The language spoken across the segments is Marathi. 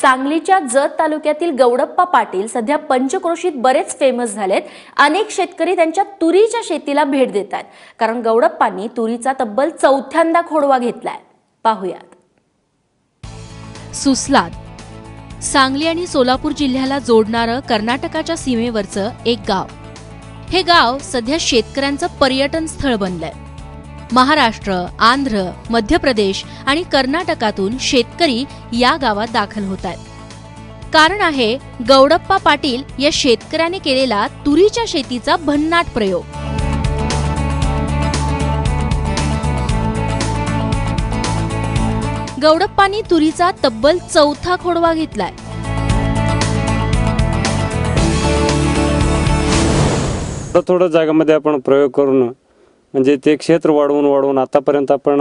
सांगलीच्या जत तालुक्यातील गौडप्पा पाटील सध्या पंचक्रोशीत बरेच फेमस झालेत. अनेक शेतकरी त्यांच्या तुरीच्या शेतीला भेट देत आहेत कारण गौडप्पांनी तुरीचा तब्बल चौथ्यांदा खोडवा घेतलाय. पाहुयात. सुस्लाद. सांगली आणि सोलापूर जिल्ह्याला जोडणारं कर्नाटकाच्या सीमेवरचं एक गाव. हे गाव सध्या शेतकऱ्यांचं पर्यटन स्थळ बनलंय. महाराष्ट्र आंध्र मध्य प्रदेश आणि कर्नाटकातून शेतकरी या गावात दाखल होत आहेत कारण आहे गौडप्पा पाटील या शेतकऱ्याने केलेला तुरीच्या शेतीचा भन्नाट प्रयोग. गौडप्पांनी तुरीचा तब्बल चौथा खोडवा घेतलाय. थोडं जागामध्ये आपण प्रयोग करून म्हणजे ते क्षेत्र वाढवून वाढवून आतापर्यंत आपण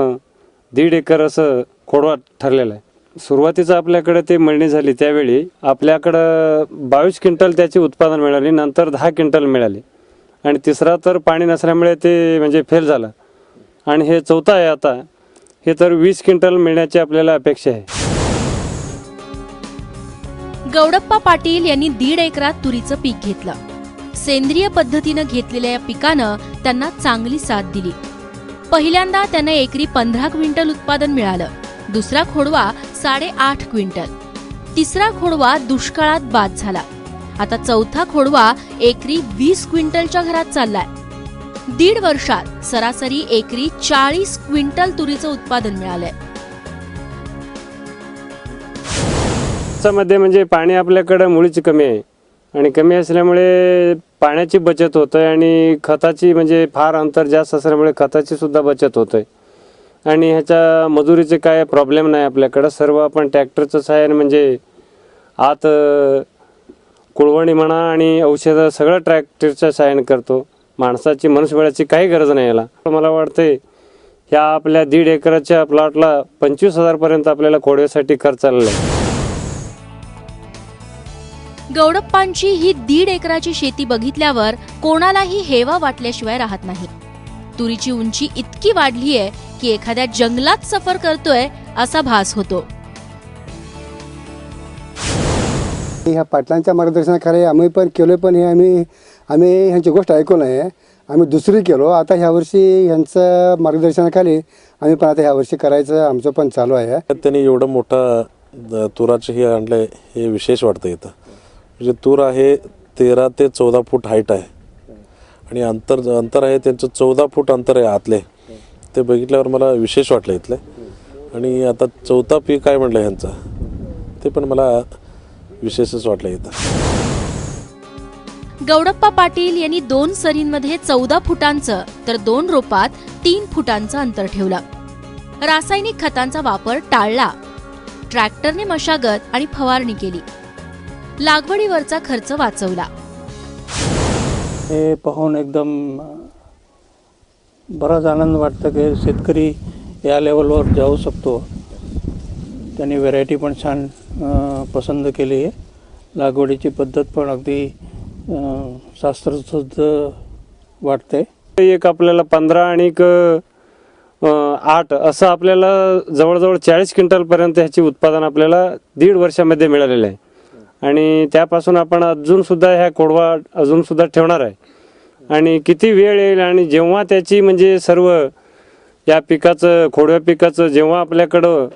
दीड एकर असं खोडवा ठरलेलं आहे. सुरुवातीचं आपल्याकडे ते मळणी झाली त्यावेळी आपल्याकडं बावीस क्विंटल त्याची उत्पादन मिळाली नंतर दहा क्विंटल मिळाली. आणि तिसरा तर पाणी नसल्यामुळे ते म्हणजे फेल झालं. आणि हे चौथा आहे आता हे तर वीस क्विंटल मिळण्याची आपल्याला अपेक्षा आहे. गौडप्पा पाटील यांनी दीड एकरात तुरीचं पीक घेतलं. सेंद्रिय पद्धतीनं घेतलेल्या या पिकानं त्यांना चांगली साथ दिली. पहिल्यांदा त्यांना एकरी पंधरा क्विंटल उत्पादन मिळालं. दुसरा खोडवा साडेआठ क्विंटल. तिसरा खोडवा दुष्काळात बाद झाला. आता चौथा खोडवा एकरी वीस क्विंटलच्या घरात चाललाय. दीड वर्षात सरासरी एकरी चाळीस क्विंटल तुरीचं उत्पादन मिळालंय. मध्ये म्हणजे पाणी आपल्याकडं मुळीच कमी आहे. आणि कमी असल्यामुळे पाण्याची बचत होत आहे आणि खताची म्हणजे फार अंतर जास्त असल्यामुळे खताची सुद्धा बचत होत आहे आणि ह्याच्या मजुरीचे काय प्रॉब्लेम नाही आपल्याकडं. सर्व आपण ट्रॅक्टरचं सहाय्याने म्हणजे आत कुळवणी म्हणा आणि औषधं सगळं ट्रॅक्टरच्या सहाय्याने करतो. माणसाची मनुष्यबळाची काही गरज नाही याला. मला वाटतंय ह्या आपल्या दीड एकराच्या प्लॉटला पंचवीस हजारपर्यंत आपल्याला खोडव्यासाठी खर्च आलेला आहे. गौडप्पांची ही दीड एकराची शेती बघितल्यावर कोणालाही हेवा वाटल्याशिवाय राहत नाही. तुरीची उंची इतकी वाढली आहे की एखाद्या जंगलात सफर करतोय असा भास होतो. ह्या पाटलांच्या मार्गदर्शनाखाली आम्ही पण केलो पण हे आम्ही आम्ही ह्यांची गोष्ट ऐकून आहे. आम्ही दुसरी केलो. आता ह्या वर्षी ह्यांचं मार्गदर्शनाखाली आम्ही पण आता ह्या वर्षी करायचं आमचं पण चालू आहे. त्यांनी एवढं मोठं तुराचं हे आणलंय हे विशेष वाटतं इथं. म्हणजे तूर आहे तेरा ते चौदा फूट हाईट आहे. आणि अंतर अंतर आहे त्यांचं चौदा फूट अंतर आहे आतले. ते बघितल्यावर मला विशेष वाटलं इथलं. आणि आता चौथा पीक काय म्हटलं ह्यांचा? ते पण मला विशेषच वाटलं इथं. गौडप्पा पाटील यांनी दोन सरींमध्ये चौदा फुटांचं तर दोन रोपात तीन फुटांचं अंतर ठेवलं. रासायनिक खतांचा वापर टाळला. ट्रॅक्टरने मशागत आणि फवारणी केली. लागवडीवरचा खर्च वाचवला. हे पाहून एकदम बराच आनंद वाटतं की शेतकरी या लेवलवर जाऊ शकतो. त्यांनी व्हेरायटी पण छान पसंत केली आहे. लागवडीची पद्धत पण अगदी शास्त्रशुद्ध वाटते एक आपल्याला पंधरा आणि एक आठ असं आपल्याला जवळजवळ चाळीस क्विंटलपर्यंत ह्याची उत्पादन आपल्याला दीड वर्षामध्ये मिळालेलं आहे. आणि त्यापासून आपण अजून सुद्धा ह्या कोडवा अजून सुद्धा ठेवणार आहे. आणि किती वेळ येईल आणि जेव्हा त्याची म्हणजे सर्व या पिकाचं खोडव्या पिकाचं जेव्हा आपल्याकडं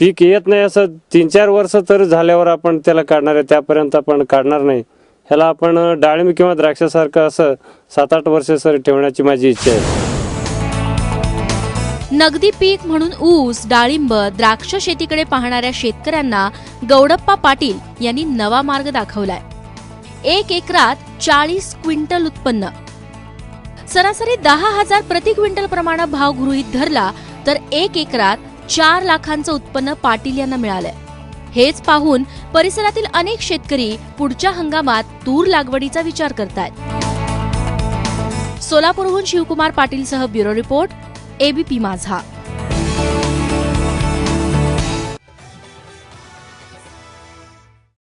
पीक येत नाही असं तीन चार वर्ष तर झाल्यावर आपण त्याला काढणार आहे. त्यापर्यंत आपण काढणार नाही. ह्याला आपण डाळिंब किंवा द्राक्षासारखं असं सात आठ वर्ष सर ठेवण्याची माझी इच्छा आहे. नगदी पीक म्हणून ऊस डाळिंब द्राक्ष शेतीकडे पाहणाऱ्या शेतकऱ्यांना गौडप्पा पाटील यांनी नवा मार्ग दाखवलाय. एक एकरात चाळीस क्विंटल उत्पन्न. सरासरी दहा हजार प्रति क्विंटल प्रमाणे भाव गृहीत धरला तर एक एकरात चार लाखांचं उत्पन्न पाटील यांना मिळालंय. हेच पाहून परिसरातील अनेक शेतकरी पुढच्या हंगामात तूर लागवडीचा विचार करतायत. सोलापूरहून शिवकुमार पाटीलसह ब्युरो रिपोर्ट एबीपी माझा.